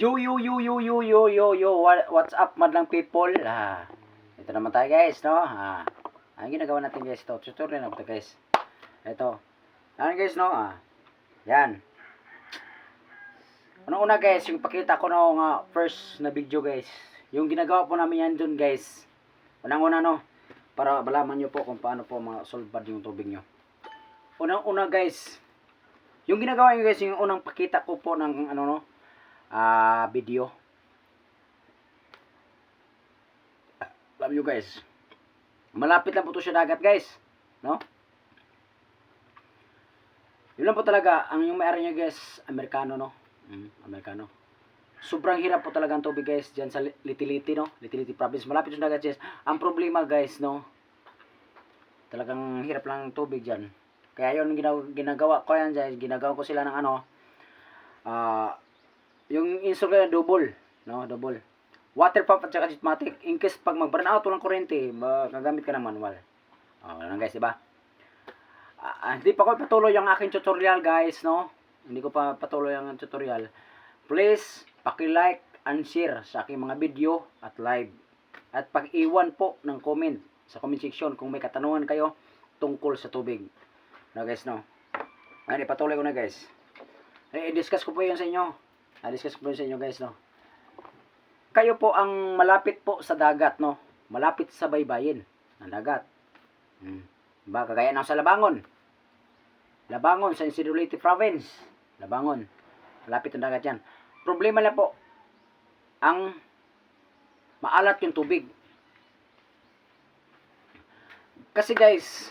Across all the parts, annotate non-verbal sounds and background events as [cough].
Yo yo yo yo yo yo yo yo What- what's up madlang people? Ah, ito naman tayo guys, no? Ah, ang ginagawa natin guys ito, tutorial na ito guys. Ito. Ano guys, no? Ah. Yan. Ano una guys, yung pakita ko no nga first na video guys. Yung ginagawa po namin yan dun guys. Unang una no, para malaman nyo po kung paano po mga solve bad yung tubig nyo. Unang una guys, yung ginagawa nyo guys, yung unang pakita ko po ng ano no, ah video. Love you guys. Malapit lang po to sa dagat guys. No? Yun lang po talaga, ang yung may-ari niya guys, Amerikano no? Mm, Amerikano. Sobrang hirap po talaga ang tubig guys dyan sa Li- Litiliti no? Litiliti province. Malapit sa dagat guys. Ang problema guys no, talagang hirap lang ang tubig dyan. Kaya yun ginagawa, ginagawa ko yan dyan. Ginagawa ko sila ng ano, ah, yung install ko double, no, double. Water pump at saka jetmatic. In case pag mag-burn out walang kuryente, magagamit ka ng manual. Oh, ganun guys, di ba? Ah, hindi pa ko patuloy ang aking tutorial guys, no? Hindi ko pa patuloy ang tutorial. Please, paki-like and share sa aking mga video at live. At pag-iwan po ng comment sa comment section kung may katanungan kayo tungkol sa tubig. No guys, no? Ay, patuloy ko na guys. Ay, i-discuss ko po yun sa inyo. I-discuss ko po sa inyo guys, no? Kayo po ang malapit po sa dagat, no? Malapit sa baybayin ng dagat. Hmm. Diba? Kagaya ng sa Labangon. Labangon, sa Insiduality Province. Labangon. Malapit ang dagat yan. Problema lang po, ang maalat yung tubig. Kasi guys,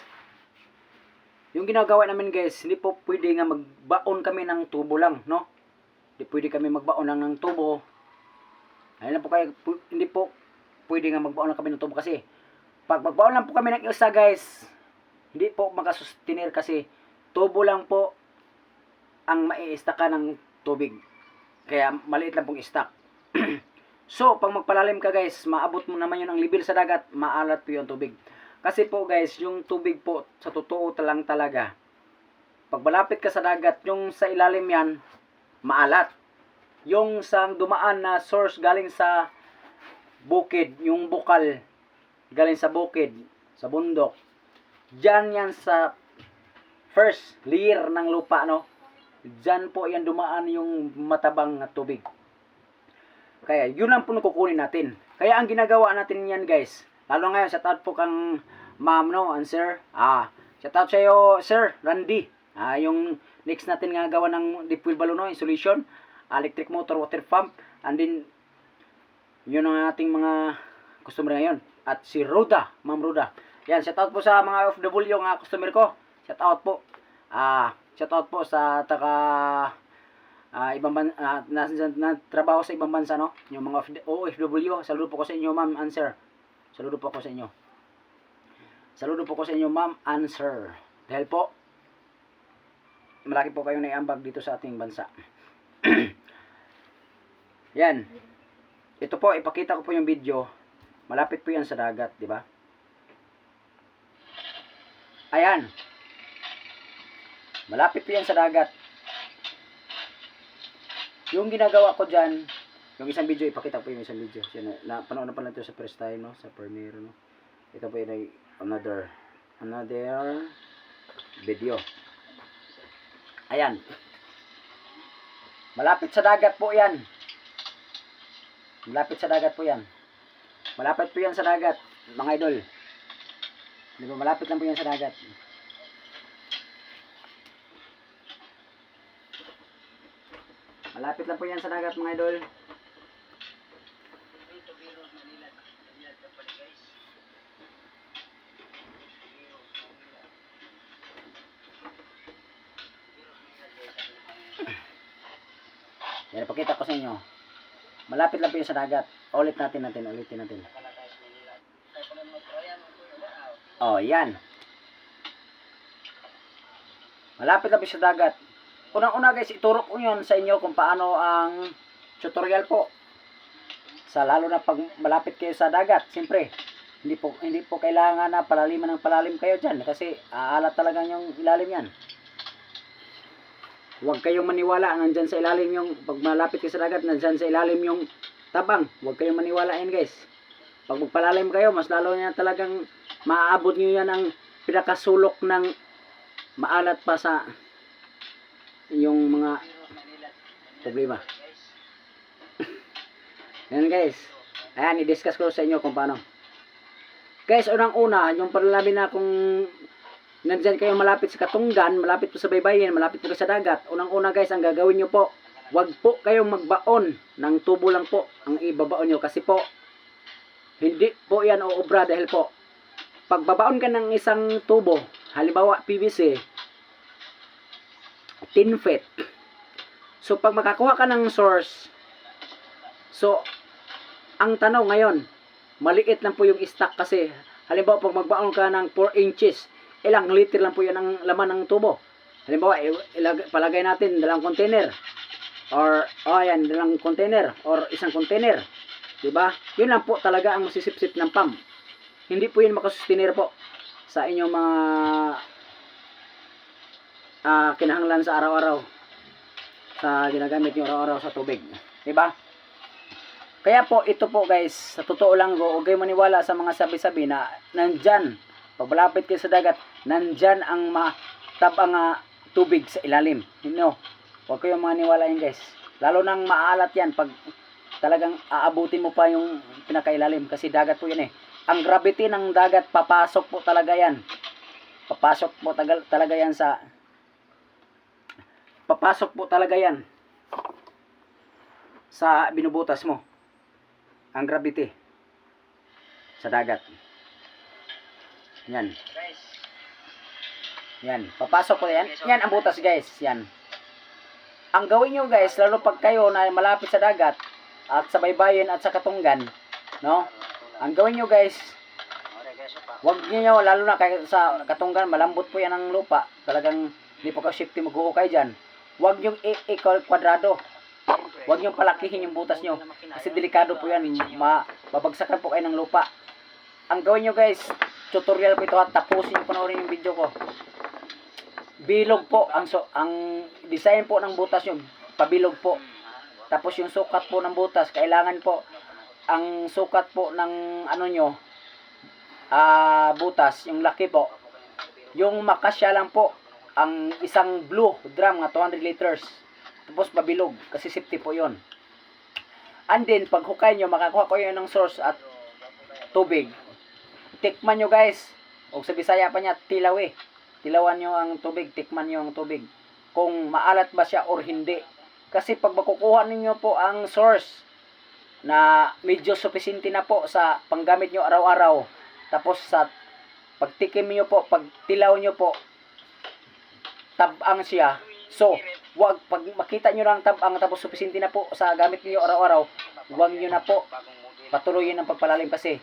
yung ginagawa namin guys, hindi po pwede nga magbaon kami ng tubo lang, no? Hindi pwede kami magbaon ng tubo. Ayun lang po kayo, hindi po pwede nga magbaon lang kami ng tubo kasi pag magbaon lang po kami ng isa guys, hindi po makasustenir kasi tubo lang po ang maiistaka ng tubig. Kaya maliit lang pong stock. [clears throat] so, pag magpalalim ka guys, maabot mo naman yun ang level sa dagat, maalat po yung tubig. Kasi po guys, yung tubig po sa totoo talang talaga. Pag malapit ka sa dagat, yung sa ilalim yan, maalat. Yung sa dumaan na source galing sa bukid, yung bukal galing sa bukid, sa bundok. Diyan yan sa first layer ng lupa, no? Diyan po yan dumaan yung matabang tubig. Kaya yun lang po kukunin natin. Kaya ang ginagawa natin yan guys, lalo ngayon sa po kang ma'am no, and sir. Ah, shout out sa iyo, sir Randy. Ah, yung next natin nga gawa ng deep well balloon no, solution, electric motor water pump, and then yun ang ating mga customer ngayon. At si Roda, Ma'am Roda. Yan, shout out po sa mga OFW nga customer ko. Shout out po. Ah, shout out po sa taga ah, ibang ban ah, na, na, na, trabaho sa ibang bansa no. Yung mga OFW, saludo po ko sa inyo, Ma'am and Sir. Saludo po ako sa inyo. Saludo po ko sa inyo, Ma'am and Sir. Dahil po malaki po kayong naiambag dito sa ating bansa. [clears throat] Yan. Ito po, ipakita ko po yung video. Malapit po yan sa dagat, di ba? Ayan. Malapit po yan sa dagat. Yung ginagawa ko dyan, yung isang video, ipakita po yung isang video. Siya na, panood na pala ito sa first time, no? Sa premiere, no? Ito po yung another, another video. Ayan. Malapit sa dagat po yan. Malapit sa dagat po yan. Malapit po yan sa dagat, mga idol. Di ba, malapit lang po yan sa dagat. Malapit lang po yan sa dagat, mga idol. Malapit lang po yan sa dagat. Ulit natin natin, ulitin natin. Oh, yan. Malapit lang po sa dagat. Unang-una guys, ituro ko yun sa inyo kung paano ang tutorial po. Sa lalo na pag malapit kayo sa dagat, siyempre, hindi po hindi po kailangan na palaliman ng palalim kayo diyan kasi aalat talaga yung ilalim yan. Huwag kayong maniwala, nandyan sa ilalim yung, pag malapit kayo sa dagat, nandyan sa ilalim yung tabang. Huwag kayong maniwala yan guys. Pag magpalalim kayo, mas lalo niya talagang maaabot nyo yan ang pinakasulok ng maalat pa sa yung mga problema. [laughs] Yan guys. Ayan, i-discuss ko sa inyo kung paano. Guys, unang-una, yung palalamin na kung nandyan kayo malapit sa Katunggan, malapit po sa baybayin, malapit po sa dagat, unang-una guys, ang gagawin nyo po, wag po kayong magbaon ng tubo lang po ang ibabaon nyo. Kasi po, hindi po yan uobra dahil po, pagbabaon ka ng isang tubo, halimbawa PVC, 10 feet. So, pag makakuha ka ng source, so, ang tanong ngayon, maliit lang po yung stock kasi, halimbawa, pag magbaon ka ng 4 inches, ilang liter lang po yan ang laman ng tubo. Halimbawa, ilag- palagay natin dalang container. Or, oh yan, dalang container. Or isang container. Diba? Yun lang po talaga ang masisipsip ng pump. Hindi po yun makasustainer po sa inyong mga ah kinahanglan sa araw-araw. Sa ginagamit nyo araw-araw sa tubig. Diba? Kaya po, ito po guys, sa totoo lang go, huwag kayo maniwala sa mga sabi-sabi na nandyan, pag malapit kayo sa dagat, nandyan ang matabang ah, tubig sa ilalim. No, huwag kayong maniwala yun guys. Lalo nang maalat yan pag talagang aabutin mo pa yung pinakailalim kasi dagat po yun eh. Ang gravity ng dagat, papasok po talaga yan. Papasok po tagal, talaga yan sa papasok po talaga yan sa binubutas mo ang gravity sa dagat. Yan. Yan. Papasok po yan. Yan ang butas guys. Yan. Ang gawin nyo guys, lalo pag kayo na malapit sa dagat at sa baybayin at sa katunggan, no? Ang gawin nyo guys, wag niyo lalo na kay sa katunggan, malambot po yan ang lupa. Talagang hindi po ka safety maghuhukay dyan. Wag nyo i-kwadrado. Huwag niyong palakihin yung butas nyo. Kasi delikado po yan. Ma babagsakan po kayo ng lupa. Ang gawin nyo guys, tutorial po ito at tapusin nyo panoorin yung video ko. Bilog po ang so ang design po ng butas nyo. Pabilog po. Tapos yung sukat po ng butas, kailangan po ang sukat po ng ano nyo, ah butas, yung laki po. Yung makasya lang po ang isang blue drum nga 200 liters. Tapos pabilog kasi safety po 'yon. And then pag hukay nyo makakuha ko yun ng source at tubig. Tikman nyo guys. O sa Bisaya pa niya tilaw eh. Tilawan nyo ang tubig, tikman nyo ang tubig. Kung maalat ba siya or hindi. Kasi pag makukuha ninyo po ang source na medyo sufficiente na po sa panggamit nyo araw-araw. Tapos sa pagtikim nyo po, pag tilaw nyo po, tabang siya. So, wag pag makita nyo lang tabang tapos sufficiente na po sa gamit niyo araw-araw, wag nyo na po patuloyin ang pagpalalim kasi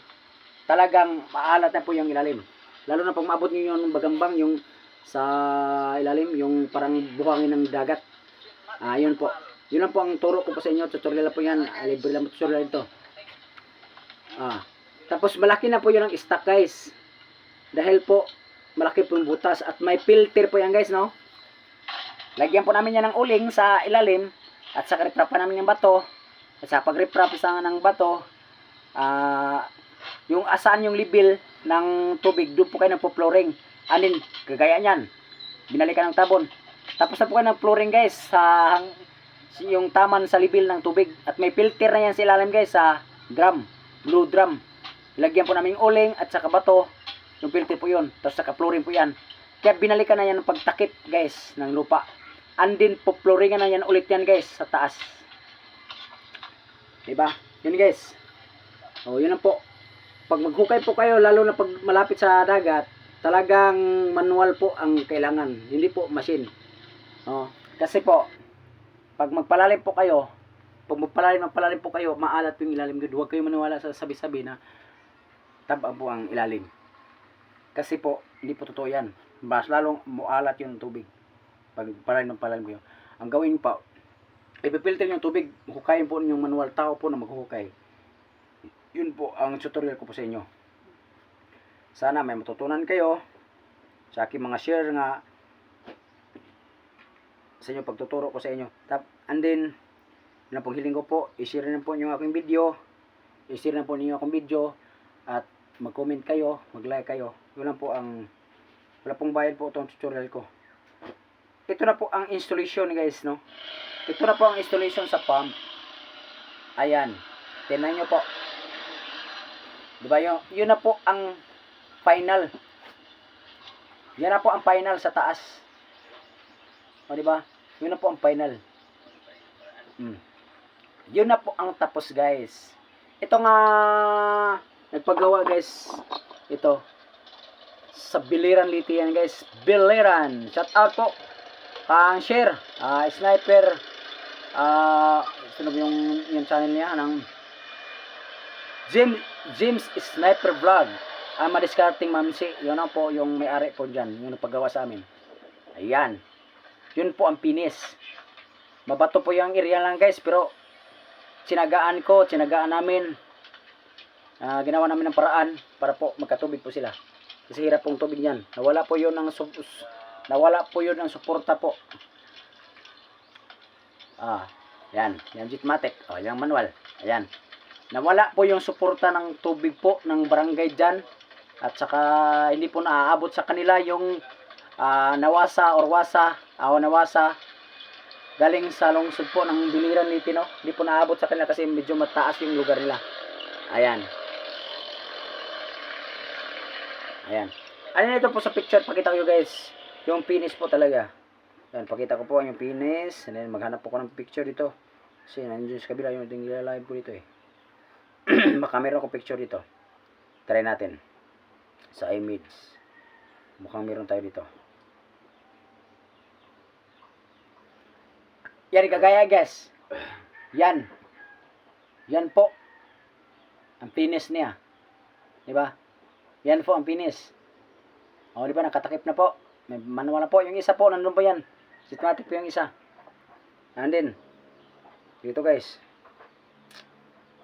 talagang maalat na po yung ilalim. Lalo na pag maabot nyo yung bagambang yung sa ilalim, yung parang buhangin ng dagat. Ah, yun po. Yun lang po ang turo ko po sa inyo. Tutorial po yan. Ah, libre lang tutorial ito. Ah. Tapos malaki na po yun ang stock guys. Dahil po malaki po yung butas at may filter po yan guys no. Lagyan po namin yan ng uling sa ilalim at sa riprap pa namin yung bato. At sa pag-riprap sa ng bato, ah yung asan yung level ng tubig, doon po kayo nagpo-flooring. Anin, gagaya niyan. Binalikan ng tabon. Tapos na po kayo ng flooring guys sa yung taman sa level ng tubig. At may filter na yan sa ilalim guys sa drum, blue drum. Lagyan po namin uling at saka bato. Yung filter po yun. Tapos saka flooring po yan. Kaya binalikan na yan ng pagtakip guys ng lupa. And then po flooringan na yan ulit yan guys sa taas. Diba? Yun guys. O yun lang po. Pag maghukay po kayo, lalo na pag malapit sa dagat, talagang manual po ang kailangan. Hindi po machine. O, kasi po, pag magpalalim po kayo, pag magpalalim, magpalalim po kayo, maalat yung ilalim. Huwag kayo maniwala sa sabi-sabi na taba po ang ilalim. Kasi po, hindi po totoo yan. Mas lalong mualat yung tubig. Pag palalim ng palalim kayo. Ang gawin pa, ipipilter yung tubig, hukayin po yung manual tao po na maghuhukay. Yun po ang tutorial ko po sa inyo. Sana may matutunan kayo sa aking mga share nga sa inyo pagtuturo ko sa inyo. Tap, and then, yun ang pong hiling ko po, i-share na po niyo aking video, i-share na po ninyo akong video, at mag-comment kayo, mag-like kayo. Yun lang po ang, wala pong bayad po itong tutorial ko. Ito na po ang installation guys, no? Ito na po ang installation sa pump. Ayan. Tingnan nyo po. Diba yun, yun na po ang final. Yan na po ang final sa taas. O diba? Yun na po ang final. Mm. Yun na po ang tapos guys. Ito nga nagpagawa guys. Ito sa Biliran Liti yan guys. Biliran. Shout out po. Kang share. ah sniper. Ah, sino ba yung, yung channel niya ng James, James Sniper Vlog. Ah, madiscarding mamsi. Yun na po yung may-ari po dyan. Yung nagpagawa sa amin. Ayan. Yun po ang pinis. Mabato po yung area lang guys. Pero, sinagaan ko, sinagaan namin. Ah, ginawa namin ng paraan para po magkatubig po sila. Kasi hirap pong tubig yan. Nawala po yun ng sup- nawala po yun ng suporta po. Ah, yan. Yan Jitmatic. Oh, yung manual. Ayan. Nawala po yung suporta ng tubig po ng barangay dyan. At saka hindi po naaabot sa kanila yung ah, nawasa or wasa, awa nawasa galing sa lungsod po ng Biliran ni Tino. Hindi po naabot sa kanila kasi medyo mataas yung lugar nila. Ayan. Ayan. Ano ito po sa picture? Pakita ko guys. Yung penis po talaga. Ayan, pakita ko po yung penis. And then maghanap po ko ng picture dito. Kasi nandiyan sa kabila yung tingin live ko dito eh. [clears throat] Baka meron ko picture dito. Try natin. Sa image. Mukhang meron tayo dito. Yan kagaya guys. Yan. Yan po. Ang penis niya. Di ba? Yan po ang penis. O, di ba? Nakatakip na po. May manual na po. Yung isa po, nandun po yan. Systematic po yung isa. Nandun. Dito guys.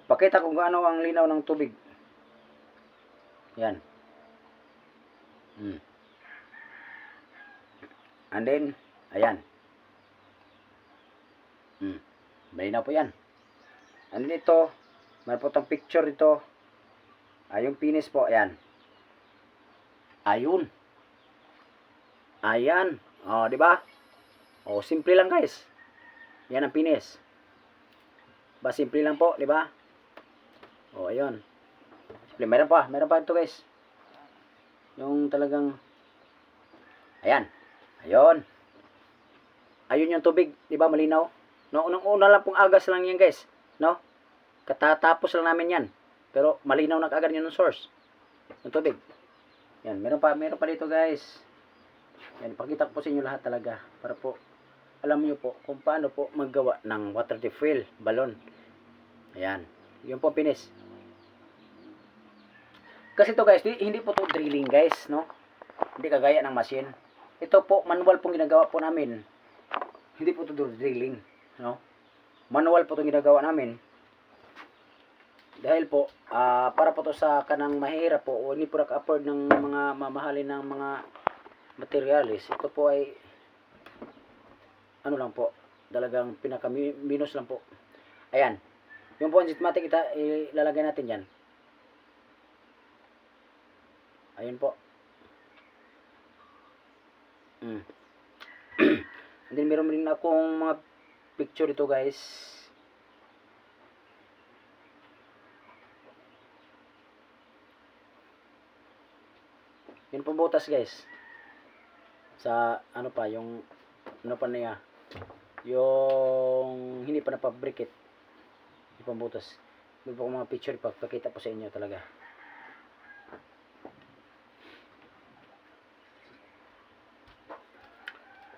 Pakita kung gaano ang linaw ng tubig. Yan. Hmm. And then, ayan. Hmm. Malinaw po yan. And then ito, meron po itong picture ito. Ay, yung penis po, ayan. Ayun. Ayan. O, di ba? O, simple lang guys. Yan ang penis. Ba, simple lang po, di ba? O, ayun. Simple. Meron pa, meron pa ito guys. Yung talagang, ayan. Ayun. Ayun yung tubig, di ba? Malinaw. No, unang una lang pong agas lang yan guys. No? Katatapos lang namin yan. Pero malinaw na kaagad yun ng source. Yung tubig. Yan, meron pa, meron pa dito guys. Yan, ipakita ko po sa inyo lahat talaga. Para po, alam niyo po kung paano po maggawa ng water refill balon. Ayan. Yun po pinis. Kasi to guys, di- hindi po to drilling guys, no? Hindi kagaya ng machine. Ito po, manual pong ginagawa po namin. Hindi po to drilling, no? Manual po itong ginagawa namin. Dahil po, ah, para po to sa kanang mahirap po, o hindi po naka-afford ng mga mamahalin ng mga materialis. Ito po ay, ano lang po, talagang pinaka-minus lang po. Ayan. Yung po ang ita, ilalagay natin yan. Ayun po. Mm. [clears throat] And then meron rin akong mga picture ito guys. Yun po butas guys. Sa ano pa yung ano pa niya yung hindi pa napabrikit yung pambutas. May po mga picture ipapakita po sa inyo talaga.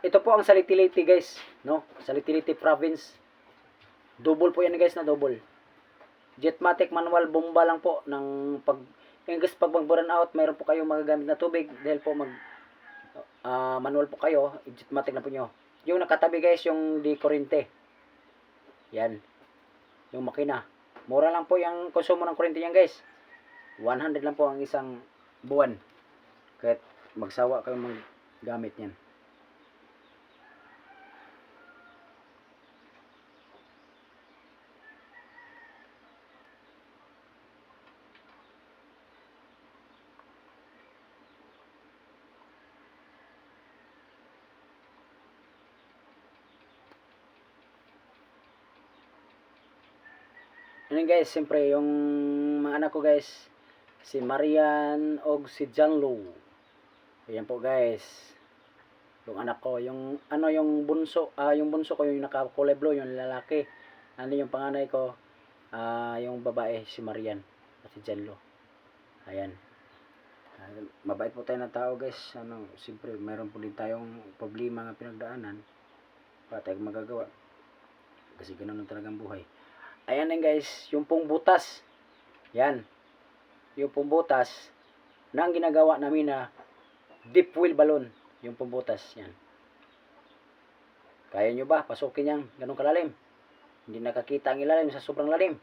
Ito po ang Salitiliti guys, no? Salitiliti province. Double po yan guys na double. Jetmatic manual bomba lang po ng pag guys pag mag burn out, mayroon po kayong magagamit na tubig dahil po mag ah, manual po kayo, jetmatic na po nyo. Yung nakatabi guys, yung di kurente. Yan. Yung makina. Mura lang po yung konsumo ng kurente yan guys. 100 lang po ang isang buwan. Kahit magsawa kayo maggamit yan. Yun guys, siyempre yung mga anak ko guys, si Marian og si Janlo. Ayan po guys. Yung anak ko, yung ano yung bunso, ah yung bunso ko yung naka-kulay blue, yung lalaki. Ano yung panganay ko, ah yung babae si Marian at si Janlo. Ayan. Ah, mabait po tayo na tao guys. Ano, siyempre meron po din tayong problema nga pinagdaanan. Wala tayong magagawa. Kasi ganun lang talagang buhay. Ayan din guys, yung pong butas. Yan. Yung pong butas na ang ginagawa namin na deep wheel balloon. Yung pong butas. Yan. Kaya nyo ba? Pasukin yan. Ganun kalalim. Hindi nakakita ang ilalim sa sobrang lalim.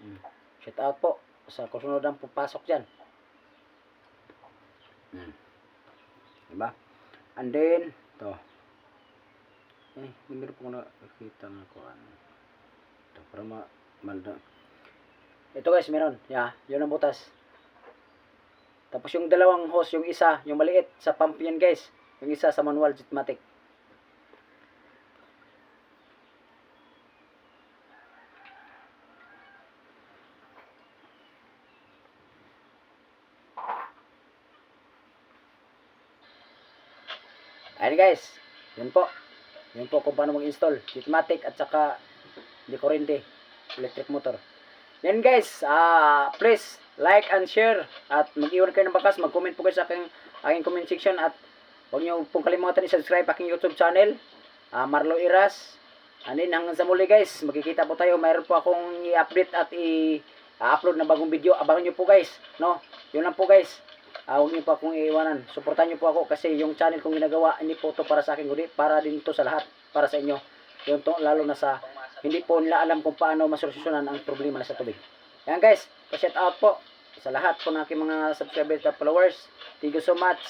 Hmm. Shout out po sa kusunod ang pupasok dyan. Hmm. Diba? And then, to. Eh, hindi po ko nakakita nga ko ano. Para ma... Malda. Ito guys, meron. Yeah, yun ang butas. Tapos yung dalawang hose, yung isa, yung maliit sa pump yan guys. Yung isa sa manual Jetmatic. Ayan guys, yun po. Yun po kung paano mag-install. Jetmatic at saka di kurente. Electric motor. Yan guys, ah please like and share at mag-iwan kayo ng bakas, mag-comment po kayo sa aking, aking comment section at huwag niyo pong kalimutan i-subscribe aking YouTube channel, ah Marlo Iras. Anin hanggang sa muli guys, magkikita po tayo. Mayroon po akong i-update at i-upload na bagong video. Abangan niyo po guys, no? Yun lang po guys. Ah, huwag niyo po akong iiwanan. Suportahan niyo po ako kasi yung channel kong ginagawa, hindi po to para sa akin, kundi para din to sa lahat, para sa inyo. Yung to, lalo na sa hindi po nila alam kung paano masolusyonan ang problema sa tubig. Yan guys, pa-shout out po sa lahat po ng aking mga subscribers at followers. Thank you so much.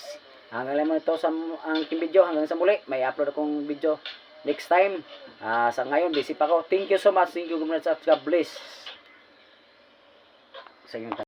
Hanggang lang mo ito sa ang aking video. Hanggang sa muli, may upload akong video next time. Ah, sa ngayon, busy pa ako. Thank you so much. Thank you. God bless. Sa inyong.